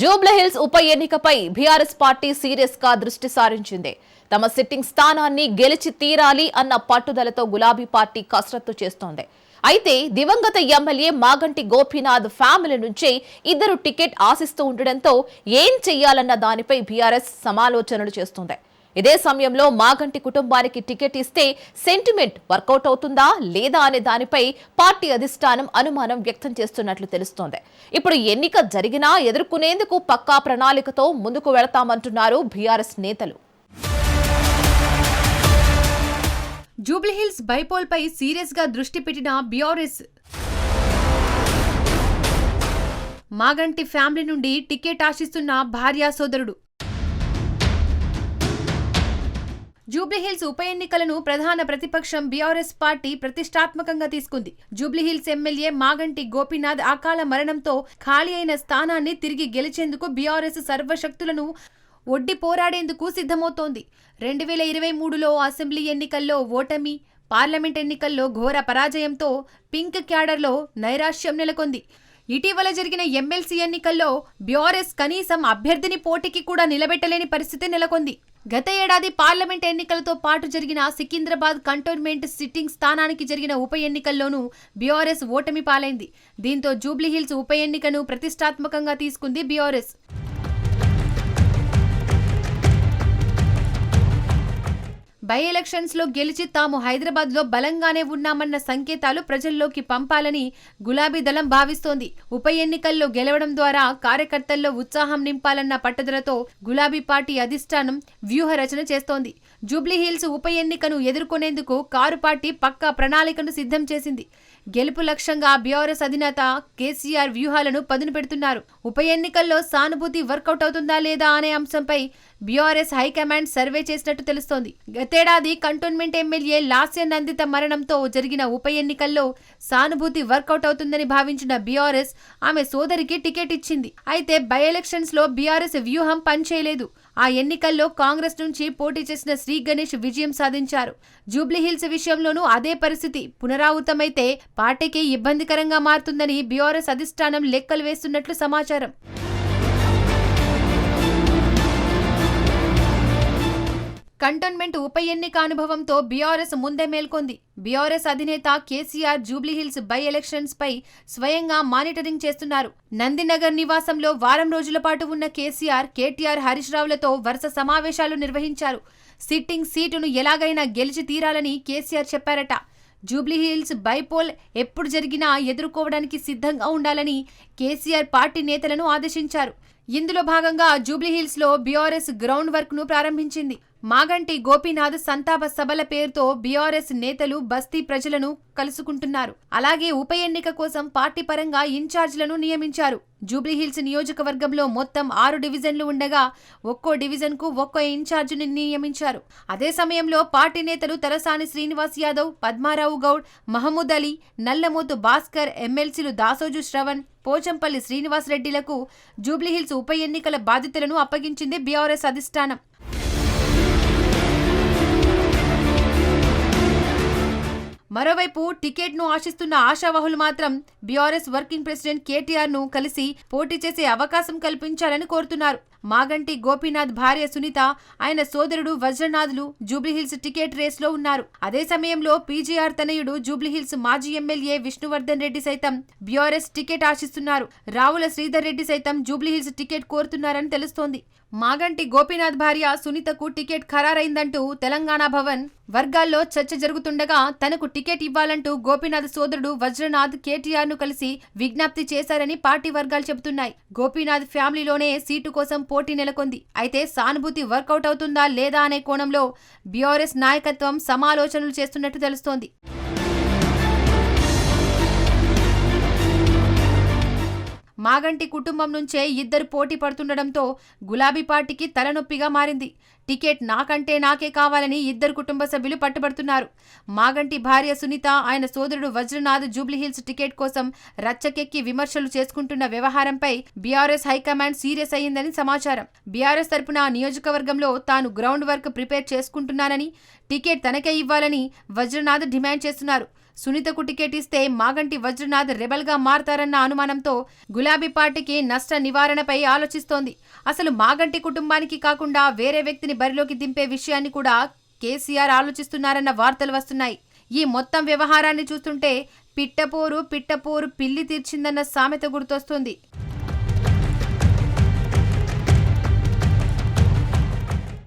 జూబ్లహిల్స్ ఉప ఎన్నికపై BRS party సీరియస్గా దృష్టి సారించింది. తమ సిట్టింగ్ స్థానాన్ని గెలిచి తీరాలి అన్న పట్టుదలతో గులాబీ పార్టీ కసరత్తు చేస్తోంది. అయితే దివంగత ఎమ్మెల్యే మాగంటి గోపీనాథ్ ఫ్యామిలీ నుంచి ఇద్దరు టికెట్ ఆశిస్తూ ఉండడంతో ఏం చెయ్యాలన్న దానిపై బీఆర్ఎస్ సమాలోచనలు చేస్తోంది. ఇదే సమయంలో మాగంటి కుటుంబానికి టికెట్ ఇస్తే సెంటిమెంట్ వర్కౌట్ అవుతుందా లేదా అనే దానిపై పార్టీ అధిష్టానం అనుమానం వ్యక్తం చేస్తున్నట్లు తెలుస్తోంది. ఇప్పుడు ఎన్నిక జరిగినా ఎదుర్కొనేందుకు పక్కా ప్రణాళికతో ముందుకు వెళతామంటున్నారు బీఆర్ఎస్ నేతలు. జూబ్లీహిల్స్ బైపోల్ పై సీరియస్గా దృష్టి పెట్టిన బీఆర్ఎస్ మాగంటి ఫ్యామిలీ నుండి టికెట్ ఆశిస్తున్న భార్యా సోదరుడు. జూబ్లీహిల్స్ ఉప ఎన్నికలను ప్రధాన ప్రతిపక్షం బీఆర్ఎస్ పార్టీ ప్రతిష్టాత్మకంగా తీసుకుంది. జూబ్లీహిల్స్ ఎమ్మెల్యే మాగంటి గోపీనాథ్ అకాల మరణంతో ఖాళీ అయిన స్థానాన్ని తిరిగి గెలిచేందుకు బీఆర్ఎస్ సర్వశక్తులను ఒడ్డి పోరాడేందుకు సిద్ధమవుతోంది. రెండు వేల ఇరవై మూడులో అసెంబ్లీ ఎన్నికల్లో ఓటమి పార్లమెంట్ ఎన్నికల్లో ఘోర పరాజయంతో పింక్ క్యాడర్లో నైరాశ్యం నెలకొంది. ఇటీవల జరిగిన ఎమ్మెల్సీ ఎన్నికల్లో బ్యూఆర్ఎస్ కనీసం అభ్యర్థిని పోటీకి కూడా నిలబెట్టలేని పరిస్థితి నెలకొంది. గత ఏడాది పార్లమెంట్ ఎన్నికలతో పాటు జరిగిన సికింద్రాబాద్ కంటోన్మెంట్ సిట్టింగ్ స్థానానికి జరిగిన ఉప ఎన్నికల్లోనూ బీఆర్ఎస్ ఓటమి పాలైంది. దీంతో జూబ్లీహిల్స్ ఉప ఎన్నికను ప్రతిష్టాత్మకంగా తీసుకుంది బీఆర్ఎస్. బై ఎలక్షన్స్లో గెలిచి తాము హైదరాబాద్లో బలంగానే ఉన్నామన్న సంకేతాలు ప్రజల్లోకి పంపాలని గులాబీ దళం భావిస్తోంది. ఉప ఎన్నికల్లో గెలవడం ద్వారా కార్యకర్తల్లో ఉత్సాహం నింపాలన్న పట్టుదలతో గులాబీ పార్టీ అధిష్టానం వ్యూహ రచన చేస్తోంది. జూబ్లీహిల్స్ ఉప ఎన్నికను ఎదుర్కొనేందుకు కారు పార్టీ పక్కా ప్రణాళికను సిద్ధం చేసింది. గెలుపు లక్ష్యంగా బీఆర్ఎస్ అధినేత కేసీఆర్ వ్యూహాలను పదును పెడుతున్నారు. ఉప ఎన్నికల్లో సానుభూతి వర్కౌట్ అవుతుందా లేదా అనే అంశంపై బీఆర్ఎస్ హైకమాండ్ సర్వే చేసినట్టు తెలుస్తోంది. గతేడాది కంటోన్మెంట్ ఎమ్మెల్యే లాస్య నందిత మరణంతో జరిగిన ఉప ఎన్నికల్లో సానుభూతి వర్కౌట్ అవుతుందని భావించిన బీఆర్ఎస్ ఆమె సోదరికి టికెట్ ఇచ్చింది. అయితే బై ఎలక్షన్స్లో బీఆర్ఎస్ వ్యూహం పనిచేయలేదు. ఆ ఎన్నికల్లో కాంగ్రెస్ నుంచి పోటీ చేసిన శ్రీ గణేష్ విజయం సాధించారు. జూబ్లీహిల్స్ విషయంలోనూ అదే పరిస్థితి. పునరావృతమైతే పార్టీకి ఇబ్బందికరంగా మారుతుందని బీఆర్ఎస్ అధిష్టానం లెక్కలు వేస్తున్నట్లు సమాచారం. కంటోన్మెంట్ ఉప ఎన్నిక అనుభవంతో బీఆర్ఎస్ ముందే మేల్కొంది. బీఆర్ఎస్ అధినేత KCR Jubilee Hills by elections పై స్వయంగా మానిటరింగ్ చేస్తున్నారు. నందినగర్ నివాసంలో వారం రోజుల పాటు ఉన్న కేసీఆర్ కేటీఆర్ హరీష్ రావులతో వరుస సమావేశాలు నిర్వహించారు. సిట్టింగ్ సీటును ఎలాగైనా గెలిచి తీరాలని కేసీఆర్ చెప్పారట. జూబ్లీహిల్స్ బైపోల్ ఎప్పుడు జరిగినా ఎదుర్కోవడానికి సిద్ధంగా ఉండాలని కేసీఆర్ పార్టీ నేతలను ఆదేశించారు. ఇందులో భాగంగా జూబ్లీహిల్స్లో బీఆర్ఎస్ గ్రౌండ్ వర్క్ను ప్రారంభించింది. మాగంటి గోపీనాథ్ సంతాప సభల పేరుతో బీఆర్ఎస్ నేతలు బస్తీ ప్రజలను కలుసుకుంటున్నారు. అలాగే ఉప ఎన్నిక కోసం పార్టీ పరంగా ఇన్ఛార్జ్లను నియమించారు. జూబ్లీహిల్స్ నియోజకవర్గంలో మొత్తం ఆరు డివిజన్లు ఉండగా ఒక్కో డివిజన్కు ఒక్కో ఇన్ఛార్జిని నియమించారు. అదే సమయంలో పార్టీ నేతలు తలసాని శ్రీనివాస్ యాదవ్ పద్మారావు గౌడ్ మహమూద్ అలీ నల్లమోతు భాస్కర్ ఎమ్మెల్సీలు దాసోజు శ్రవణ్ పోచంపల్లి శ్రీనివాస్ రెడ్డిలకు జూబ్లీహిల్స్ ఉప ఎన్నికల బాధ్యతలను అప్పగించింది బీఆర్ఎస్ అధిష్టానం. మరోవైపు టికెట్ను ఆశిస్తున్న ఆశావహులు మాత్రం బీఆర్ఎస్ వర్కింగ్ ప్రెసిడెంట్ కేటీఆర్ను కలిసి పోటీ చేసే అవకాశం కల్పించాలని కోరుతున్నారు. మాగంటి గోపీనాథ్ భార్య సునీత ఆయన సోదరుడు వజ్రనాథ్లు జూబ్లీహిల్స్ టికెట్ రేస్లో ఉన్నారు. అదే సమయంలో పీజీఆర్ తనయుడు జూబ్లీహిల్స్ మాజీ ఎమ్మెల్యే విష్ణువర్ధన్ రెడ్డి సైతం బీఆర్ఎస్ టికెట్ ఆశిస్తున్నారు. రావుల శ్రీధర్ రెడ్డి సైతం జూబ్లీహిల్స్ టికెట్ కోరుతున్నారని తెలుస్తోంది. మాగంటి గోపీనాథ్ భార్య సునీతకు టికెట్ ఖరారైందంటూ తెలంగాణ భవన్ వర్గాల్లో చర్చ జరుగుతుండగా తనకు టికెట్ టికెట్ ఇవ్వాలంటూ గోపీనాథ్ సోదరుడు వజ్రనాథ్ కేటీఆర్ను కలిసి విజ్ఞప్తి చేశారని పార్టీ వర్గాలు చెబుతున్నాయి. గోపీనాథ్ ఫ్యామిలీలోనే సీటు కోసం పోటీ నెలకొంది. అయితే సానుభూతి వర్కౌట్ అవుతుందా లేదా అనే కోణంలో బీఆర్ఎస్ నాయకత్వం సమాలోచనలు చేస్తున్నట్టు తెలుస్తోంది. మాగంటి కుటుంబం నుంచే ఇద్దరు పోటీ పడుతుండటంతో గులాబీ పార్టీకి తలనొప్పిగా మారింది. టికెట్ నాకంటే నాకే కావాలని ఇద్దరు కుటుంబ సభ్యులు పట్టుబడుతున్నారు. మాగంటి భార్య సునీత ఆయన సోదరుడు వజ్రనాథ్ జూబ్లీహిల్స్ టికెట్ కోసం రచ్చకెక్కి విమర్శలు చేసుకుంటున్న వ్యవహారంపై బీఆర్ఎస్ హైకమాండ్ సీరియస్ అయ్యిందని సమాచారం. బీఆర్ఎస్ తరపున నియోజకవర్గంలో తాను గ్రౌండ్ వర్క్ ప్రిపేర్ చేసుకుంటున్నానని టికెట్ తనకే ఇవ్వాలని వజ్రనాథ్ డిమాండ్ చేస్తున్నారు. సునీతకు టికెట్ ఇస్తే మాగంటి వజ్రనాథ్ రెబల్గా మారతారన్న అనుమానంతో గులాబీ పార్టీకి నష్ట నివారణపై ఆలోచిస్తోంది. అసలు మాగంటి కుటుంబానికి కాకుండా వేరే వ్యక్తిని బరిలోకి దింపే విషయాన్ని కూడా కేసీఆర్ ఆలోచిస్తున్నారన్న వార్తలు వస్తున్నాయి. ఈ మొత్తం వ్యవహారాన్ని చూస్తుంటే పిట్టపోరు పిట్టపోరు పిల్లి తీర్చిందన్న సామెత గుర్తొస్తుంది.